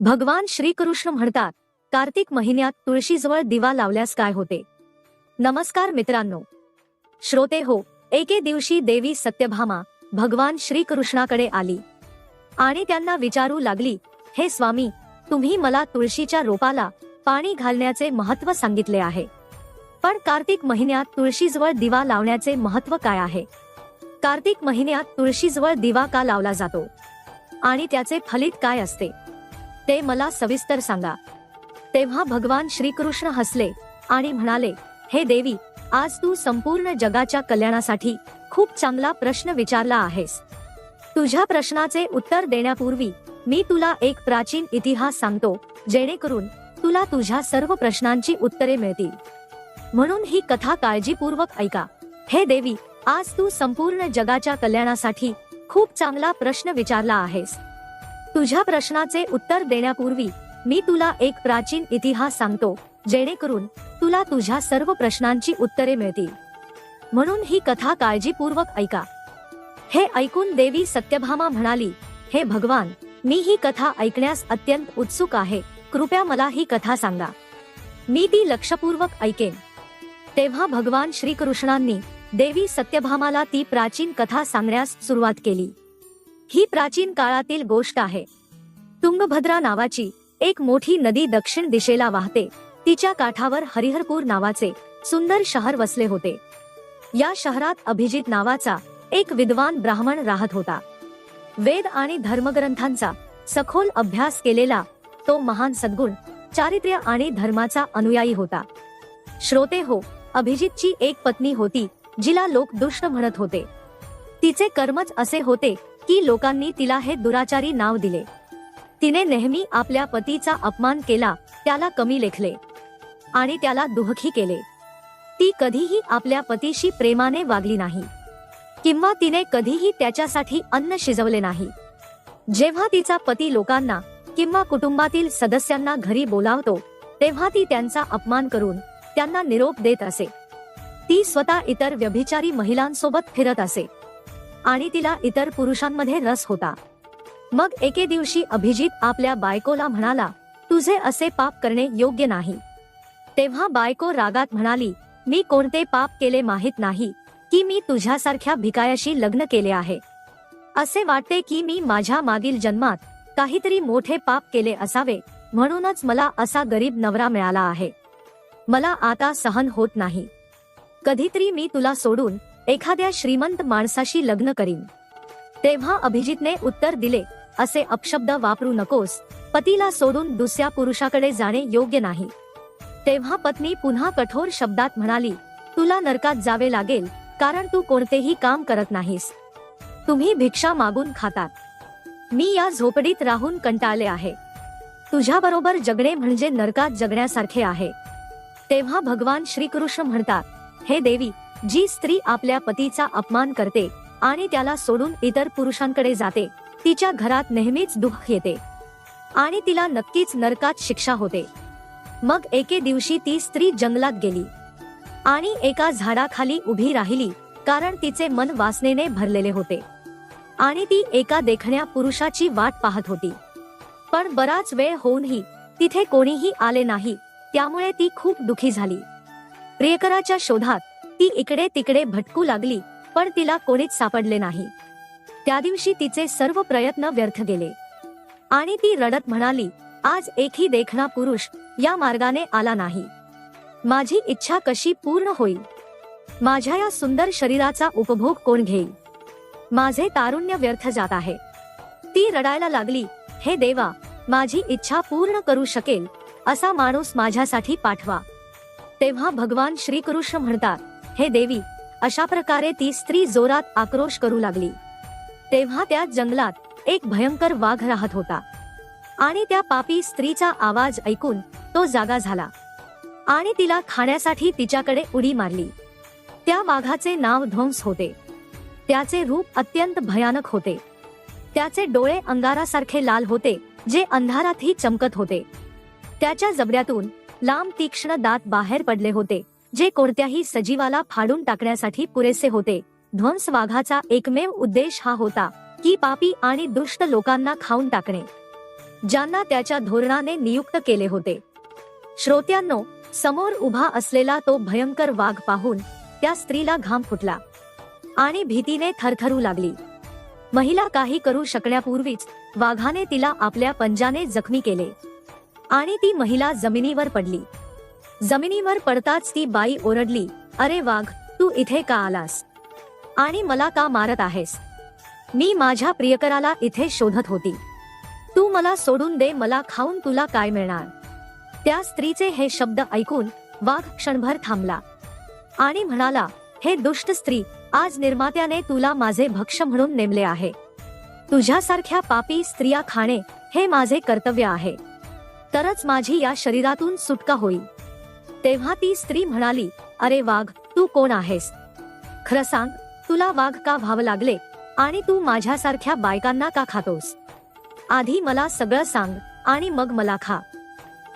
भगवान श्रीकृष्ण म्हणतात कार्तिक महिन्यात तुळशीजवळ दिवा लावल्यास काय होते? नमस्कार मित्रांनो. श्रोते हो एके दिवशी देवी सत्यभामा भगवान श्रीकृष्णाकडे आली. आणि त्यांना विचारू लागली हे स्वामी तुम्ही मला तुळशीच्या रोपाला पाणी घालण्याचे महत्त्व सांगितले आहे. पण कार्तिक महिन्यात तुळशीजवळ दिवा लावण्याचे महत्त्व काय आहे? कार्तिक महिन्यात तुळशीजवळ दिवा का लावला जातो? आणि त्याचे फलित काय असते? ते मला सविस्तर सांगा. तेव्हा भगवान श्रीकृष्ण हसले आणि म्हणाले हे देवी आज तू संपूर्ण जगाच्या कल्याणासाठी खूप चांगला प्रश्न विचारला आहेस. तुझ्या प्रश्नाचे उत्तर देण्यापूर्वी मी तुला एक प्राचीन इतिहास सांगतो जेणेकरून तुला तुझ्या सर्व प्रश्नांची उत्तरे मिळतील. म्हणून ही कथा काळजीपूर्वक ऐका. हे देवी आज तू संपूर्ण जगाच्या कल्याणासाठी खूप चांगला प्रश्न विचारला आहेस. तुझ्या प्रश्नाचे उत्तर देण्यापूर्वी मी तुला एक प्राचीन इतिहास सांगतो जेणेकरून तुला तुझ्या सर्व प्रश्नांची उत्तरे मिळतील. म्हणून ही कथा काळजीपूर्वक ऐका. हे ऐकून देवी सत्यभामा म्हणाली हे भगवान मी ही कथा ऐकण्यास अत्यंत उत्सुक आहे कृपया मला ही कथा सांगा. मी ती लक्षपूर्वक ऐकेन. तेव्हा भगवान श्रीकृष्णांनी देवी सत्यभामाला ती प्राचीन कथा सांगण्यास सुरुवात केली. ही प्राचीन काळातील गोष्ट आहे. तुंगभद्रा नावाची एक मोठी नदी दक्षिण दिशेला वाहते. तिच्या काठावर हरिहरपूर नावाचे सुंदर शहर वसले होते. या शहरात अभिजित नावाचा एक विद्वान ब्राह्मण राहत होता. वेद आणि धर्मग्रंथांचा सखोल अभ्यास केलेला तो महान सद्गुण चारित्र्य आणि धर्माचा अनुयायी होता. श्रोते हो अभिजितची एक पत्नी होती जिला लोक दुष्ट म्हणत होते. तिचे कर्मच असे होते की लोकांनी तिला हे दुराचारी नाव दिले. तिने नेहमी आपल्या पतीचा अपमान केला त्याला कमी लेखले. आणि त्याला दुःखी केले. ती कधीही आपल्या पतीशी प्रेमाने वागली नाही. किंवा तिने कधीही त्याच्यासाठी अन्न शिजवले नाही. जेव्हा तिचा पती लोकांना किंवा कुटुंबातील सदस्यांना घरी बोलावतो तेव्हा ती त्यांचा अपमान करून त्यांना निरोप देत असे. ती स्वतः इतर व्यभिचारी महिलांसोबत फिरत असे. आणि तिला इतर पुरुषांमध्ये रस होता. मग एके दिवशी अभिजित आपल्या बायकोला म्हणाला तुझे असे पाप करणे योग्य नाही. तेव्हा बायको रागात म्हणाली मी कोणते पाप केले माहीत नाही की मी तुझ्यासारख्या भिकायाशी लग्न केले आहे. असे वाटते की मी माझ्या मागील जन्मात काहीतरी मोठे पाप केले असावे म्हणूनच मला असा गरीब नवरा मिळाला आहे. मला आता सहन होत नाही. कधीतरी मी तुला सोडून एखाद्या श्रीमंत माणसाशी लग्न करीन. तेव्हा अभिजितने उत्तर दिले असे अपशब्द वापरू नकोस. पतीला सोडून दुसऱ्या पुरुषाकडे जाणे योग्य नाही. तेव्हा पत्नी पुन्हा कठोर शब्दात म्हणाली तुला नरकात जावे लागेल कारण तू कोणतेही काम करत नाहीस. तुम्ही भिक्षा मागून खातात. मी या झोपडीत राहून कंटाळले आहे. तुझ्याबरोबर जगणे म्हणजे नरकात जगण्यासारखे आहे. तेव्हा भगवान श्रीकृष्ण म्हणतात हे देवी जी स्त्री आपल्या पतीचा अपमान करते आणि त्याला सोडून इतर पुरुषांकडे जाते तिच्या घरात नेहमीच दुःख येते. आणि तिला नक्कीच नरकात शिक्षा होते. मग एके दिवशी ती स्त्री जंगलात गेली. आणि एका झाडाखाली उभी राहिली कारण तिचे मन वासनेने भरलेले होते. आणि ती एका देखण्या पुरुषाची वाट पाहत होती. पण बराच वेळ होऊनही तिथे कोणीही आले नाही त्यामुळे ती खूप दुखी झाली. प्रियकराच्या शोधात ती इकडे तिकडे भटकू लागली पण तिला कोणीच सापडले नाही. त्या दिवशी तिचे सर्व प्रयत्न व्यर्थ गेले. आणि ती रडत म्हणाली आज एकही देखणा पुरुष या मार्गाने आला नाही. माझी इच्छा कशी पूर्ण होईल? माझ्या या सुंदर शरीराचा उपभोग कोण घेईल? माझे तारुण्य व्यर्थ जात आहे ती रडायला लागली हे देवा माझी इच्छा पूर्ण करू शकेल असा माणूस माझ्यासाठी पाठवा तेव्हा भगवान श्रीकृष्ण म्हणतात हे देवी अशा प्रकारे ती स्त्री जोरात आक्रोश करू लागली. तेव्हा त्या जंगलात एक भयंकर वाघ राहत होता. आणि त्या पापी स्त्रीचा आवाज ऐकून तो जागा झाला. आणि तिला खाण्यासाठी तिच्याकडे उडी मारली. त्या वाघाचे नाव ध्वंस होते. त्याचे रूप अत्यंत भयानक होते. त्याचे डोळे अंगारासारखे लाल होते जे अंधारातही चमकत होते. त्याच्या जबड्यातून लांब तीक्ष्ण दात बाहेर पडले होते. जे कोणत्याही सजीवाला फाडून टाकण्यासाठी पुरेसे होते. ध्वंस वाघाचा एकमेव उद्देश हा होता की पापी आणि दुष्ट लोकांना खाऊन टाकणे. ज्यांना त्याच्या धोरणाने नियुक्त केले होते. श्रोत्यांनो समोर उभा असलेला तो भयंकर वाघ पाहून त्या स्त्रीला घाम फुटला आणि भीतीने थरथरू लागली. महिला काही करू शकण्यापूर्वीच वाघाने तिला आपल्या पंजाने जखमी केले आणि ती महिला जमिनीवर पडली. जमिनीवर पडताच ती बाई ओरडली अरे वाघ तू इथे का आलास? आणि मला का मारत आहेस? मी माझ्या प्रियकराला इथे शोधत होती. तू मला सोडून दे मला खाऊन तुला काय मिळणार? त्या स्त्रीचे हे शब्द ऐकून वाघ क्षणभर थांबला आणि म्हणाला हे दुष्ट स्त्री आज निर्मात्याने तुला माझे भक्ष म्हणून नेमले आहे. तुझ्यासारख्या पापी स्त्रिया खाणे हे माझे कर्तव्य आहे. तरच माझी या शरीरातून सुटका होईल. तेव्हा ती स्त्री म्हणाली अरे वाघ तू कोण आहेस? खरं सांग तुला वाघ का व्हावं लागले? आणि तू माझ्यासारख्या बायकांना का खातोस? आधी मला सगळं सांग आणि मग मला खा.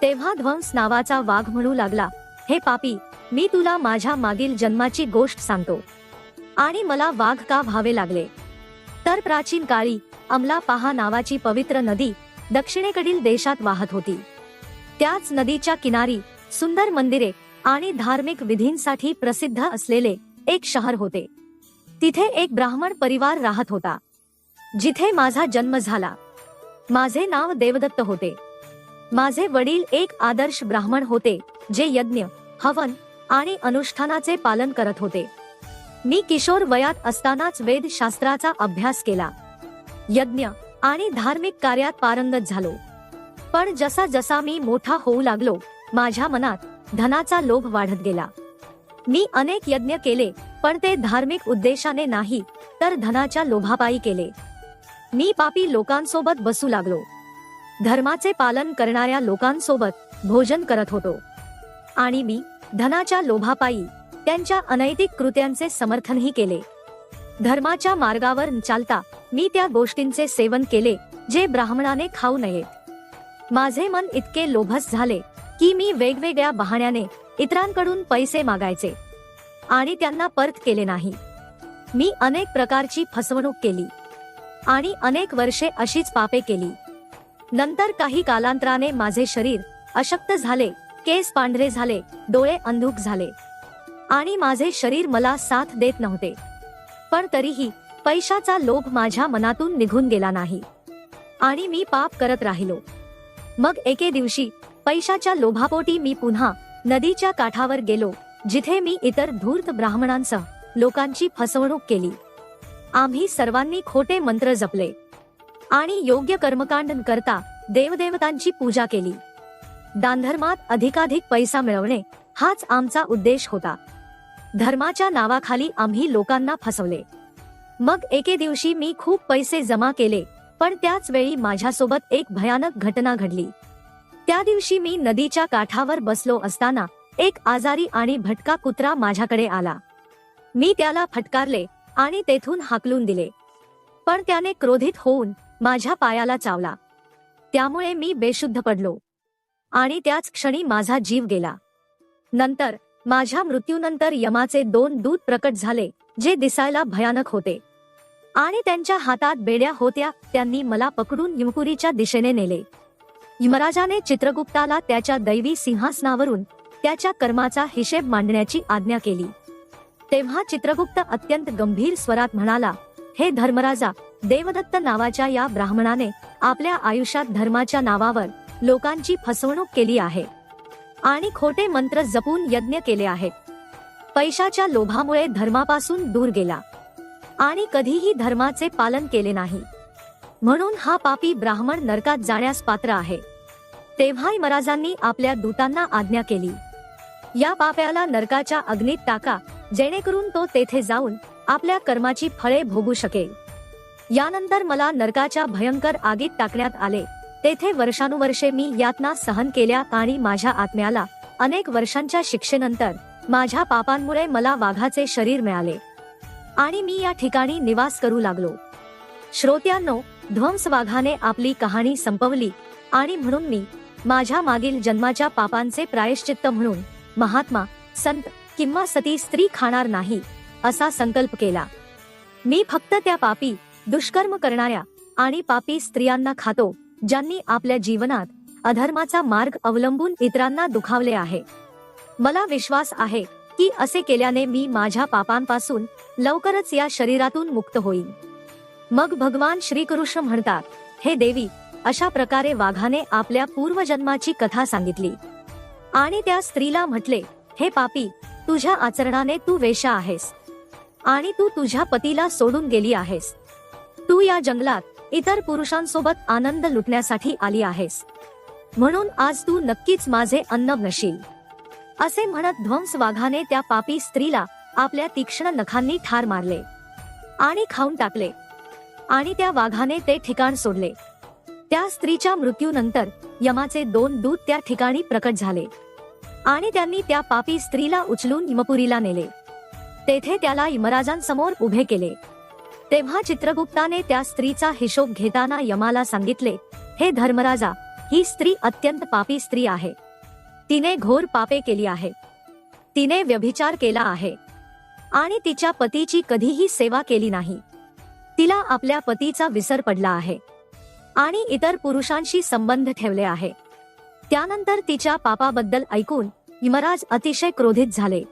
तेव्हा ध्वंस नावाचा वाघ म्हणू लागला हे पापी मी तुला माझ्या मागील जन्माची गोष्ट सांगतो. आणि मला वाघ का व्हावे लागले? तर प्राचीन काळी अमलापाहा नावाची पवित्र नदी दक्षिणेकडील देशात वाहत होती. त्याच नदीच्या किनारी सुंदर मंदिरे आणि धार्मिक विधींसाठी प्रसिद्ध असलेले एक शहर होते. तिथे एक ब्राह्मण परिवार राहत होता. जिथे माझा जन्म झाला. माझे नाव देवदत्त होते. माझे वडील एक आदर्श ब्राह्मण होते जे यज्ञ हवन आणि अनुष्ठानाचे पालन करत होते. मी किशोर वयात असतानाच वेदशास्त्राचा अभ्यास केला. यज्ञ आणि धार्मिक कार्यात पारंगत झालो. पण जसा जसा मी मोठा होऊ लागलो माझ्या मनात धनाचा लोभ वाढत गेला. मी अनेक यज्ञ केले पण ते धार्मिक उद्देशाने नाही तर धनाच्या लोभापायी केले. मी पापी लोकांसोबत बसू लागलो. धर्माचे पालन करणाऱ्या लोकांसोबत भोजन करत होतो. आणि मी धनाच्या लोभापायी त्यांच्या अनैतिक कृत्यांचे समर्थनही केले. धर्माच्या मार्गावर चालता मी त्या गोष्टींचे सेवन केले जे ब्राह्मणाने खाऊ नयेत माझे मन इतके लोभस झाले की मी वेगवेगळ्या बहाण्याने इतरांकडून पैसे मागायचे आणि त्यांना परत केले नाही. मी अनेक प्रकारची फसवणूक केली आणि अनेक वर्षे अशीच पापे केली. नंतर काही कालांतराने माझे शरीर अशक्त झाले केस पांढरे झाले डोळे अंधुक झाले आणि माझे शरीर मला साथ देत नव्हते. पण तरीही पैशाचा लोभ माझ्या मनातून निघून गेला नाही आणि मी पाप करत राहिलो. मग एके दिवशी पैशाच्या लोभापोटी मी पुन्हा नदीच्या काठावर गेलो जिथे मी इतर धूर्त ब्राह्मणांसह लोकांची फसवणूक केली. आम्ही सर्वांनी खोटे मंत्र जपले आणि योग्य कर्मकांड करता देवदेवतांची पूजा केली. दानधर्मात अधिकाधिक पैसा मिळवणे हाच आमचा उद्देश होता. धर्माच्या नावाखाली आम्ही लोकांना फसवले. मग एके दिवशी मी खूप पैसे जमा केले पण त्याच वेळी माझ्यासोबत एक भयानक घटना घडली. त्या दिवशी मी नदीच्या काठावर बसलो असताना एक आजारी आणि भटका कुत्रा माझ्याकडे आला. मी त्याला फटकारले आणि तेथून हाकलून दिले. पण त्याने क्रोधित होऊन माझ्या पायाला चावला. त्यामुळे मी बेशुद्ध पडलो. आणि त्याच क्षणी माझा जीव गेला. नंतर माझ्या मृत्यूनंतर यमाचे दोन दूत प्रकट झाले जे दिसायला भयानक होते. आणि त्यांच्या हातात बेड्या होत्या त्यांनी मला पकडून यमपुरीच्या दिशेने नेले. यमराजाने चित्रगुप्ताला त्याच्या दैवी सिंहासनावरून त्याच्या कर्माचा हिशेब मांडण्याची आज्ञा केली. तेव्हा चित्रगुप्त अत्यंत गंभीर स्वरात म्हणाला हे धर्मराजा देवदत्त नावाच्या या ब्राह्मणाने आपल्या आयुष्यात धर्माच्या नावावर लोकांची फसवणूक केली आहे आणि खोटे मंत्र जपून यज्ञ केले आहेत. पैशाच्या लोभामुळे धर्मापासून दूर गेला आणि कधीही धर्माचे पालन केले नाही. म्हणून हा पापी ब्राह्मण नरकात जाण्यास पात्र आहे. तेव्हा महाराजांनी आपल्या दूतांना आज्ञा केली. या पाप्याला नरकाच्या अग्नीत टाका जेणेकरून तो तेथे जाऊन आपल्या कर्माची फळे भोगू शकेल. यानंतर मला नरकाच्या भयंकर आगीत टाकण्यात आले. तेथे वर्षानुवर्षे मी यातना सहन केल्या आणि माझ्या आत्म्याला अनेक वर्षांच्या शिक्षेनंतर माझ्या पापांमुळे मला वाघाचे शरीर मिळाले. आणि मी या ठिकाणी निवास करू लागलो. श्रोत्यांनो ध्वंस वाघाने आपली कहाणी संपवली आणि म्हणून मी माझ्या मागील जन्माच्या पापांचे प्रायश्चित्त म्हणून महात्मा संत किंवा सती स्त्री खाणार नाही असा संकल्प केला. मी फक्त त्या पापी दुष्कर्म करणाऱ्या आणि पापी स्त्रियांना खातो ज्यांनी आपल्या जीवनात अधर्माचा मार्ग अवलंबून इतरांना दुखावले आहे. मला विश्वास आहे की असे केल्याने मी माझ्या पापांपासून लवकरच या शरीरातून मुक्त होईन. मग भगवान श्रीकृष्ण म्हणतात हे देवी अशा प्रकारे वाघाने आपल्या पूर्वजन्माची कथा सांगितली. आणि त्या स्त्रीला म्हटले हे पापी तुझ्या आचरणाने तू वेशा आहेस. आणि तू तुझ्या पतीला सोडून गेली आहेस. तू या जंगलात इतर पुरुषांसोबत आनंद लुटण्यासाठी आली आहेस. म्हणून आज तू नक्कीच माझे अन्न नशील असे म्हणत ध्वंस वाघाने त्या पापी स्त्रीला आपल्या तीक्ष्ण नखांनी ठार मारले. आणि खाऊन टाकले. आणि त्या वाघाने ते ठिकाण सोडले. त्या स्त्रीच्या मृत्यूनंतर यमाचे दोन दूत त्या ठिकाणी प्रकट झाले. आणि त्यांनी त्या पापी स्त्रीला उचलून यमपुरीला नेले. तेथे त्याला यमराजांसमोर उभे केले. तेव्हा चित्रगुप्ताने त्या स्त्रीचा हिशोब घेताना यमाला सांगितले हे धर्मराजा ही स्त्री अत्यंत पापी स्त्री आहे. तिने घोर पापे केली आहे. तिने व्यभिचार केला आहे. आणि तिच्या पतीची कधीही सेवा केली नाही. तिला आपल्या पतीचा विसर पडला आहे. आणि इतर पुरुषांशी संबंध ठेवले आहे. त्यानंतर तिच्या पापाबद्दल ऐकून यमराज अतिशय क्रोधित झाले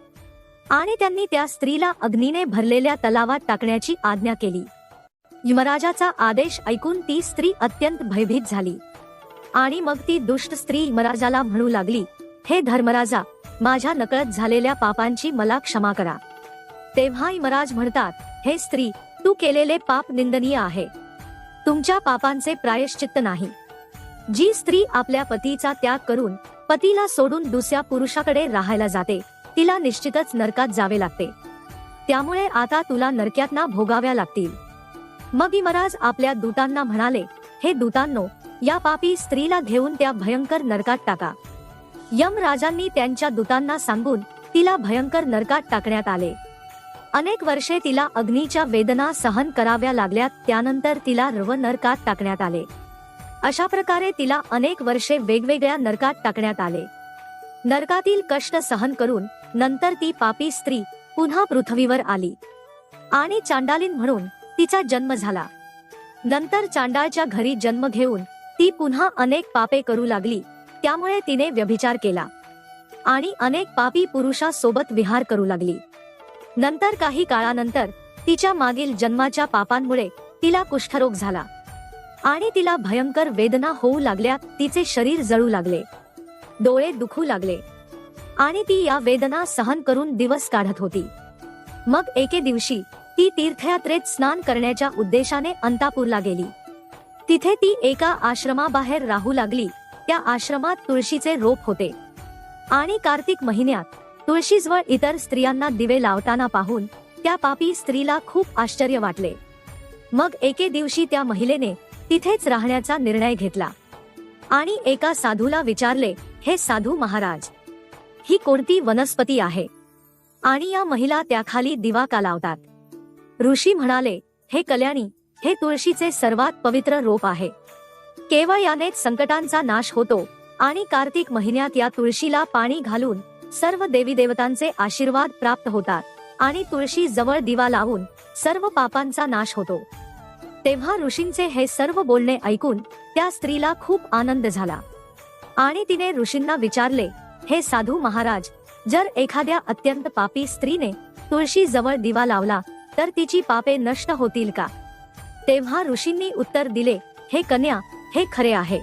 आणि त्यांनी त्या स्त्रीला अग्नीने भरलेल्या तलावात टाकण्याची आज्ञा केली. यमराजाचा आदेश ऐकून ती स्त्री अत्यंत भयभीत झाली आणि मग ती दुष्ट स्त्री यमराजाला म्हणू लागली हे धर्मराजा माझ्या नकळत झालेल्या पापांची मला क्षमा करा. तेव्हा यमराज म्हणतात हे स्त्री तू केलेले पाप निंदनीय आहे. तुमच्या पापांचे प्रायश्चित्त नाही. जी स्त्री आपल्या पतीचा त्याग करून पतीला सोडून दुसऱ्या पुरुषाकडे राहायला जाते तिला निश्चितच नरकात जावे लागते. त्यामुळे आता तुला नरक्यातना भोगाव्या लागतील. मग इमराज आपल्या दूतांना म्हणाले हे दूतांनो या पापी स्त्रीला घेऊन त्या भयंकर नरकात टाका. यम राजांनी त्यांच्या दूतांना सांगून तिला भयंकर नरकात टाकण्यात आले. अनेक वर्षे तिला अग्नीच्या वेदना सहन कराव्या लागल्या त्यानंतर तिला रव नरकात टाकण्यात आले. अशा प्रकारे तिला अनेक वर्षे वेगवेगळ्या नरकात टाकण्यात आले. नरकातील कष्ट सहन करून नंतर ती पापी स्त्री पुन्हा पृथ्वीवर आली. आणि चांडालीन म्हणून तिचा जन्म झाला. नंतर चांडाळच्या घरी जन्म घेऊन ती पुन्हा अनेक पापे करू लागली त्यामुळे तिने व्यभिचार केला. आणि अनेक पापी पुरुषासोबत विहार करू लागली. नंतर काही काळानंतर तिच्या मागील जन्माच्या पापांमुळे तिला कुष्ठरोग झाला. आणि तिला भयंकर वेदना होऊ लागल्या तिचे शरीर जळू लागले. डोळे दुखू लागले. आणि ती या वेदना सहन करून दिवस काढत होती. मग एके दिवशी ती तीर्थयात्रेत स्नान करण्याच्या उद्देशाने अंतापूरला गेली. तिथे ती एका आश्रमाबाहेर राहू लागली. त्या आश्रमात तुळशीचे रोप होते. आणि कार्तिक महिन्यात तुळशीजवळ इतर स्त्रियांना दिवे लावताना पाहून त्या पापी स्त्रीला खूप आश्चर्य वाटले. मग एके दिवशी त्या महिलेने तिथेच राहण्याचा निर्णय घेतला. आणि एका साधूला विचारले हे साधू महाराज ही कोणती वनस्पती आहे? आणि या महिला त्याखाली दिवा का लावतात ऋषी म्हणाले हे कल्याणी हे तुळशीचे सर्वात पवित्र रोप आहे. केवळ यानेच संकटांचा नाश होतो आणि कार्तिक महिन्यात या तुळशीला पाणी घालून सर्व देवी देवतांचे आशीर्वाद प्राप्त होतात आणि तुळशी जवळ दिवा लावून सर्व पापांचा नाश होतो. तेव्हा ऋषींचे हे सर्व बोलणे ऐकून त्या स्त्रीला खूप आनंद झाला. आणि तिने ऋषींना विचारले हे साधू महाराज जर एखाद्या अत्यंत पापी स्त्रीने तुळशी जवळ दिवा लावला तर तिची पापे नष्ट होतील का? तेव्हा ऋषींनी उत्तर दिले हे कन्या हे खरे आहे.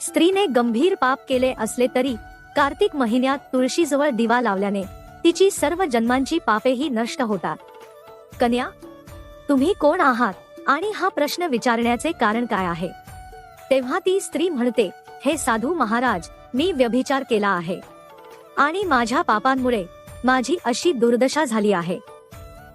स्त्रीने गंभीर पाप केले असले तरी कार्तिक महिन्यात तुळशीजवळ दिवा लावल्याने तिची सर्व जन्मांची पापेही नष्ट होतात. कन्या तुम्ही कोण आहात आणि हा प्रश्न विचारण्याचे कारण काय आहे? तेव्हा ती स्त्री म्हणते हे साधू महाराज मी व्यभिचार केला आहे. आणि माझ्या पापांमुळे माझी अशी दुर्दशा झाली आहे.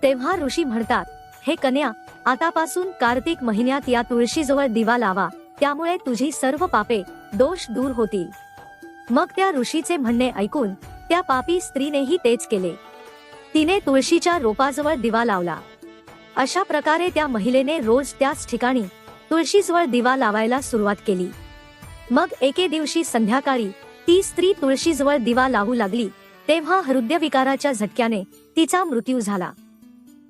तेव्हा ऋषी म्हणतात हे कन्या आतापासून कार्तिक महिन्यात या तुळशीजवळ दिवा लावा त्यामुळे तुझी सर्व पापे दोष दूर होतील. मग त्या ऋषीचे म्हणणे ऐकून त्या पापी स्त्रीनेही तेच केले. तिने तुळशीच्या रोपाजवळ दिवा लावला. अशा प्रकारे त्या महिलेने रोज त्याच ठिकाणी तुळशीजवळ दिवा लावायला सुरुवात केली. मग एके दिवशी संध्याकाळी ती स्त्री तुळशीजवळ दिवा लावू लागली तेव्हा हृदयविकाराच्या झटक्याने तिचा मृत्यू झाला.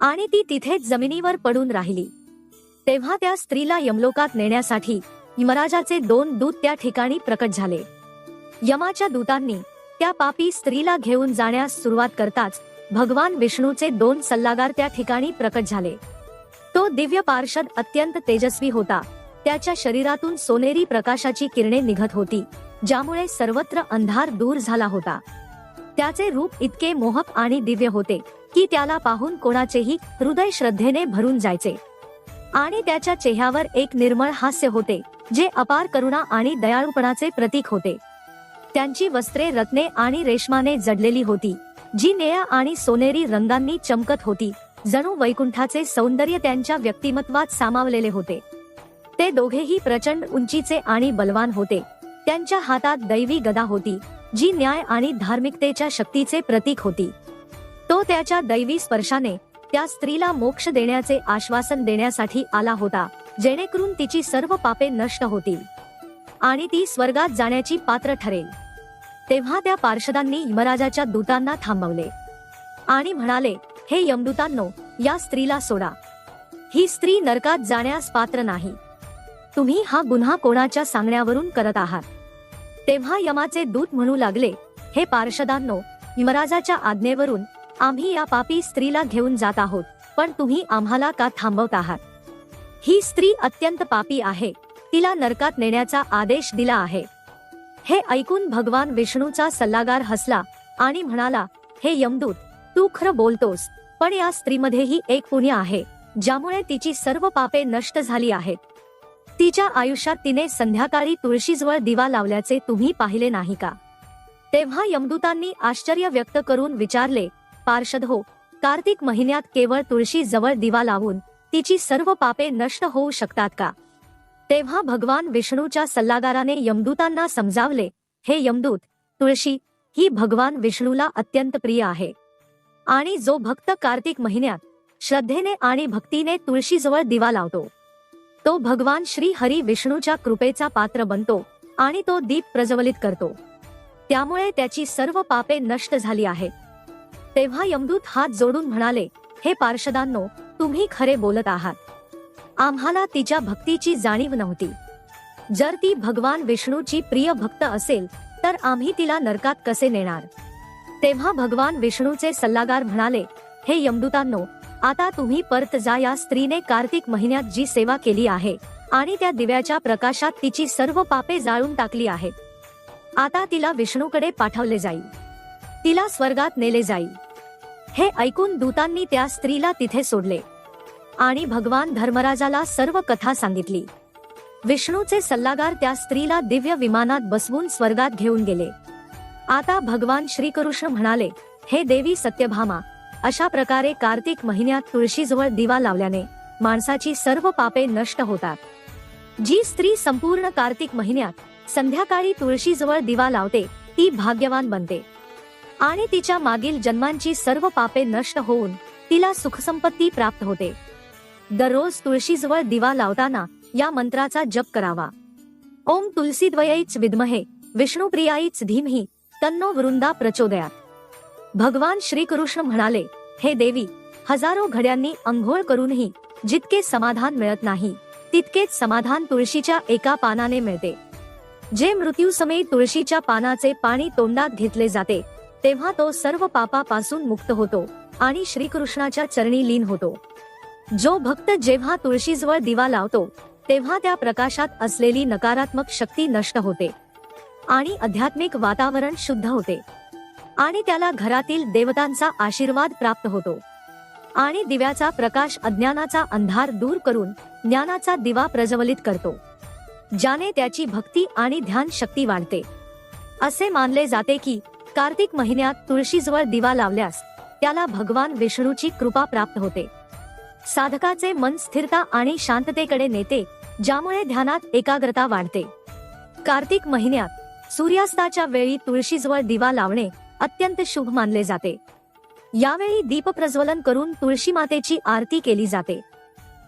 आणि ती तिथेच जमिनीवर पडून राहिली. तेव्हा त्या स्त्रीला यमलोकात नेण्यासाठी यमराजाचे दोन दूत त्या ठिकाणी प्रकट झाले. यमाच्या दूतांनी त्या पापी स्त्रीला घेऊन जाण्यास सुरुवात करताच भगवान विष्णूचे दोन सल्लागार त्या ठिकाणी प्रकट झाले. तो दिव्य पार्षद अत्यंत तेजस्वी होता. त्याच्या शरीरातून सोनेरी प्रकाशाची किरणे निघत होती ज्यामुळे सर्वत्र अंधार दूर झाला होता. त्याचे रूप इतके मोहक आणि दिव्य होते की त्याला पाहून कोणाचेही हृदय श्रद्धेने भरून जायचे. आणि त्याच्या चेहऱ्यावर एक निर्मळ हास्य होते जे अपार करुणा आणि दयाळूपणाचे प्रतीक होते. त्यांची वस्त्रे रत्ने आणि रेशमाने जडलेली होती जी निळ्या आणि सोनेरी रंगांनी चमकत होती. जणू वैकुंठाचे सौंदर्य त्यांच्या व्यक्तिमत्वात सामावलेले होते. ते दोघेही प्रचंड उंचीचे आणि बलवान होते. त्यांच्या हातात दैवी गदा होती जी न्याय आणि धार्मिकतेच्या शक्तीचे प्रतीक होती. तो त्याच्या दैवी स्पर्शाने त्या स्त्रीला मोक्ष देण्याचे आश्वासन देण्यासाठी आला होता जेणेकरून तिची सर्व पापे नष्ट होतील. आणि ती स्वर्गात जाण्याची पात्र ठरेल. तेव्हा त्या पार्षदांनी यमराजाच्या दूतांना थांबवले. आणि म्हणाले हे यमदूतांनो या स्त्रीला सोडा. ही स्त्री नरकात जाण्यास पात्र नाही. तुम्ही हा गुन्हा कोणाच्या सांगण्यावरून करत आहात? तेव्हा यमाचे दूत म्हणू लागले हे पार्षदांनो यमराजाच्या आज्ञेवरून आम्ही या पापी स्त्रीला घेऊन जात आहोत पण तुम्ही आम्हाला का थांबवत आहात? ही स्त्री अत्यंत पापी आहे. तिला नरकात नेण्याचा आदेश दिला आहे. हे ऐकून भगवान विष्णूचा सल्लागार हसला आणि म्हणाला हे यमदूत तू खरं बोलतोस पण या स्त्रीमध्येही एक पुण्य आहे ज्यामुळे तिची सर्व पापे नष्ट झाली आहेत. तिच्या आयुष्यात तिने संध्याकाळी तुळशीजवळ दिवा लावल्याचे तुम्ही पाहिले नाही का? तेव्हा यमदूतांनी आश्चर्य व्यक्त करून विचारले पार्षद हो कार्तिक महिन्यात केवळ तुळशी जवळ दिवा लावून तिची सर्व पापे नष्ट होऊ शकतात का? तेव्हा भगवान विष्णूच्या सल्लागाराने यमदूतांना समजावले हे यमदूत तुळशी ही भगवान विष्णूला अत्यंत प्रिय आहे. आणि जो भक्त कार्तिक महिन्यात श्रद्धेने आणि भक्तीने तुळशीजवळ दिवा लावतो तो भगवान श्री हरी विष्णूच्या कृपेचा पात्र बनतो आणि तो दीप प्रज्वलित करतो. त्यामुळे त्याची सर्व पापे नष्ट झाली आहेत. तेव्हा यमदूत हात जोडून म्हणाले हे पार्षदांनो तुम्ही खरे बोलत आहात. आम्हाला तिच्या भक्तीची जाणीव नव्हती. जर ती भगवान विष्णूची प्रिय भक्त असेल तर आम्ही तिला नरकात कसे नेणार? तेव्हा भगवान विष्णूचे सल्लागार म्हणाले हे यमदूतांनो आता तुम्ही परत जा या स्त्रीने कार्तिक महिन्यात जी सेवा केली आहे आणि त्या दिव्याच्या प्रकाशात तिची सर्व पापे जाळून टाकली आहेत. आता तिला विष्णूकडे पाठवले जाईल. तिला स्वर्गात नेले जाईल. हे ऐकून दूतांनी त्या स्त्रीला तिथे सोडले. आणि भगवान धर्मराजाला सर्व कथा सांगितली. विष्णूचे सल्लागार त्या स्त्रीला दिव्य विमानात बसवून स्वर्गात घेऊन गेले. आता भगवान श्रीकृष्ण म्हणाले हे देवी सत्यभामा अशा प्रकारे कार्तिक महिन्यात तुळशीजवळ दिवा लावल्याने माणसाची सर्व पापे नष्ट होतात. जी स्त्री संपूर्ण कार्तिक महिन्यात संध्याकाळी तुळशीजवळ दिवा लावते ती भाग्यवान बनते. आणि तिच्या मागील जन्मांची सर्व पापे नष्ट होऊन तिला सुखसंपत्ती प्राप्त होते. दररोज तुळशीजवळ दिवा लावताना या मंत्राचा जप करावा. ओम तुलसीद्वयैच विद्महे विष्णुप्रियाईच धीमही तन्नो वृंदा प्रचोदयात. भगवान श्रीकृष्ण म्हणाले हे देवी हजारो घड्यांनी अंघोळ करूनही जितके समाधान मिळत नाही तितकेच समाधान तुळशीच्या एका पानाने मिळते. जे मृत्यूसमयी तुळशीच्या पानाचे पाणी तोंडात घेतले जाते तेव्हा तो सर्व पापापासून मुक्त होतो आणि श्रीकृष्णाच्या चरणी लीन होतो. जो भक्त जेव्हा तुळशीजवळ दिवा लावतो तेव्हा त्या प्रकाशात असलेली नकारात्मक शक्ती नष्ट होते आणि आध्यात्मिक वातावरण शुद्ध होते आणि त्याला घरातील देवतांचा आशीर्वाद प्राप्त होतो. आणि दिव्याचा प्रकाश अज्ञानाचा अंधार दूर करून ज्ञानाचा दिवा प्रज्वलित करतो ज्याने त्याची भक्ती आणि ध्यान शक्ती वाढते. असे मानले जाते की कार्तिक महिन्यात तुळशीजवळ दिवा लावल्यास त्याला भगवान विष्णूची कृपा प्राप्त होते. साधकाचे मन स्थिरता आणि शांततेकडे नेते ज्यामुळे ध्यानात एकाग्रता वाढते. कार्तिक महिन्यात सूर्यास्ताच्या वेळी तुळशीजवळ दिवा लावणे अत्यंत शुभ मानले जाते. यावेळी दीप प्रज्वलन करून तुळशी मातेची आरती केली जाते.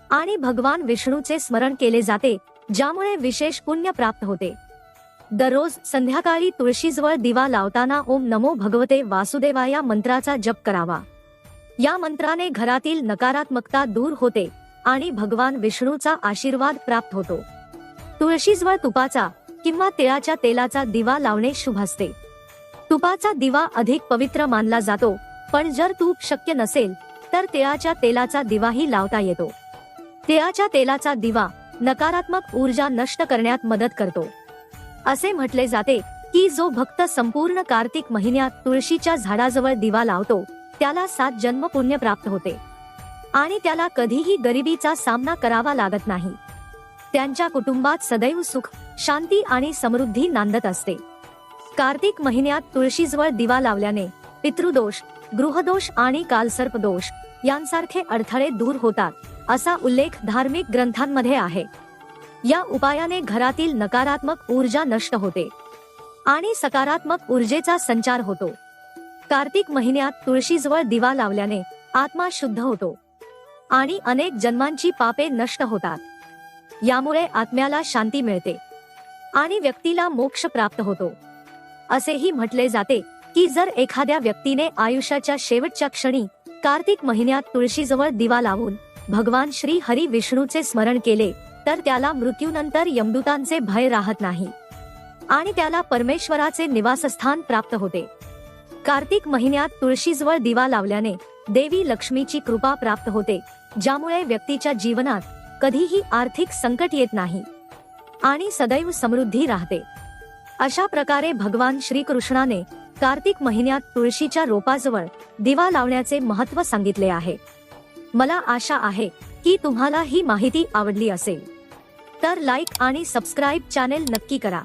आणि भगवान विष्णूचे स्मरण केले जाते ज्यामुळे विशेष पुण्य प्राप्त होते. दररोज संध्याकाळी तुळशीजवळ दिवा लावताना ओम नमो भगवते वासुदेवा या मंत्राचा जप करावा. या मंत्राने घरातील नकारात्मकता दूर होते आणि भगवान विष्णूचा आशीर्वाद प्राप्त होतो. तुळशीजवळ तुपाचा किंवा तिळाच्या तेलाचा दिवा लावणे शुभ असते. तुपाचा दिवा अधिक पवित्र मानला जातो पण जर तूप शक्य नसेल तर तिळाच्या तेलाचा दिवाही लावता येतो. तिळाच्या तेलाचा दिवा नकारात्मक ऊर्जा नष्ट करण्यात मदत करतो. असे म्हटले जाते की जो भक्त संपूर्ण कार्तिक महिन्यात तुळशीच्या झाडाजवळ दिवा लावतो त्याला सात जन्म पुण्य प्राप्त होते. आणि त्याला कधीही गरिबीचा सामना करावा लागत नाही. त्यांच्या कुटुंबात सदैव सुख शांती आणि समृद्धी नांदत असते. कार्तिक महिन्यात तुळशीजवळ दिवा लावल्याने पितृदोष गृहदोष आणि कालसर्प दोष यांसारखे अडथळे दूर होतात असा उल्लेख धार्मिक ग्रंथांमध्ये आहे. या उपायाने घरातील नकारात्मक ऊर्जा नष्ट होते. आणि सकारात्मक ऊर्जेचा संचार होतो. कार्तिक महिन्यात तुळशीजवळ दिवा लावल्याने आत्मा शुद्ध होतो आणि अनेक जन्मांची पापे नष्ट होतात. यामुळे आत्म्याला शांती मिळते आणि व्यक्तीला मोक्ष प्राप्त होतो. असेही म्हटले जाते की जर एखाद्या व्यक्तीने आयुष्याच्या शेवटच्या क्षणी कार्तिक महिन्यात तुळशीजवळ दिवा लावून भगवान श्री हरी विष्णूचे स्मरण केले तर त्याला मृत्यूनंतर यमदूतांचे भय राहत नाही आणि त्याला परमेश्वराचे निवासस्थान प्राप्त होते. कार्तिक महिन्यात तुळशीजवळ दिवा लावल्याने देवी लक्ष्मीची कृपा प्राप्त होते ज्यामुळे व्यक्तीच्या जीवनात कधीही आर्थिक संकट येत नाही आणि सदैव समृद्धी राहते. अशा प्रकारे भगवान श्रीकृष्णाने कार्तिक महिन्यात तुळशीच्या रोपाजवळ दिवा लावण्याचे महत्त्व सांगितले आहे. मला आशा आहे की तुम्हाला ही माहिती आवडली असेल. तर लाईक आणि सबस्क्राईब चॅनेल नक्की करा.